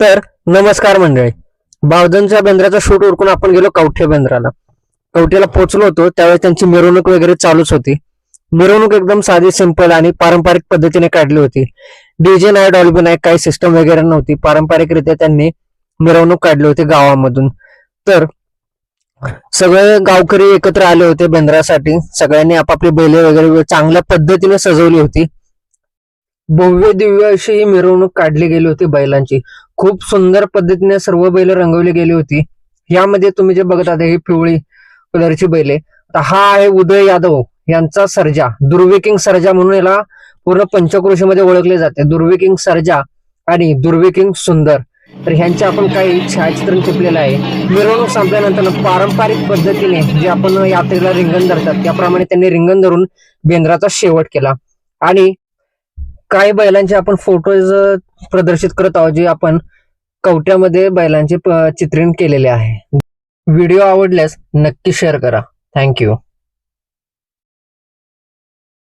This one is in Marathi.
तर नमस्कार मंडळी. बावधनच्या बेंद्राचा शूट उरकून आपण गेलो कवठे बेंद्राला. कवठेला पोहोचलो होतो त्यावेळेस त्यांची मिरवणूक वगैरे चालूच होती. मिरवणूक एकदम साधी सिंपल आणि पारंपरिक पद्धतीने काढली होती. डीजे नाही डॉल्बी नाही काही सिस्टम वगैरे नव्हती. पारंपरिकरित्या त्यांनी मिरवणूक काढली होती गावामधून. तर सगळे गावकरी एकत्र आले होते बेंद्रासाठी. सगळ्यांनी आपापली बैले वगैरे चांगल्या पद्धतीने सजवली होती. भव्य दिव्य अशी ही मिरवणूक काढली गेली होती बैलांची. खूप सुंदर पद्धतीने सर्व बैल रंगवली गेली होती. यामध्ये तुम्ही जे बघत आहात ही पिवळी कलरची बैले आहे. हा आहे उदय यादव यांचा सर्जा. दुर्विकिंग सर्जा म्हणून याला पूर्ण पंचक्रोशीमध्ये ओळखले जाते. दुर्विकिंग सर्जा आणि दुर्विकिंग सुंदर. तर ह्यांचे आपण काही छायाचित्रण टिपलेलं आहे. मिरवणूक संपल्यानंतर पारंपरिक पद्धतीने जे आपण यात्रेला रिंगण धरतात त्याप्रमाणे त्यांनी रिंगण धरून बेंद्राचा शेवट केला. आणि काही बैलांचे आपण फोटोज प्रदर्शित करत आहोत जे आपण कवट्यामध्ये बैलांचे चित्रण केलेले आहे. व्हिडिओ आवडल्यास नक्की शेअर करा. थँक्यू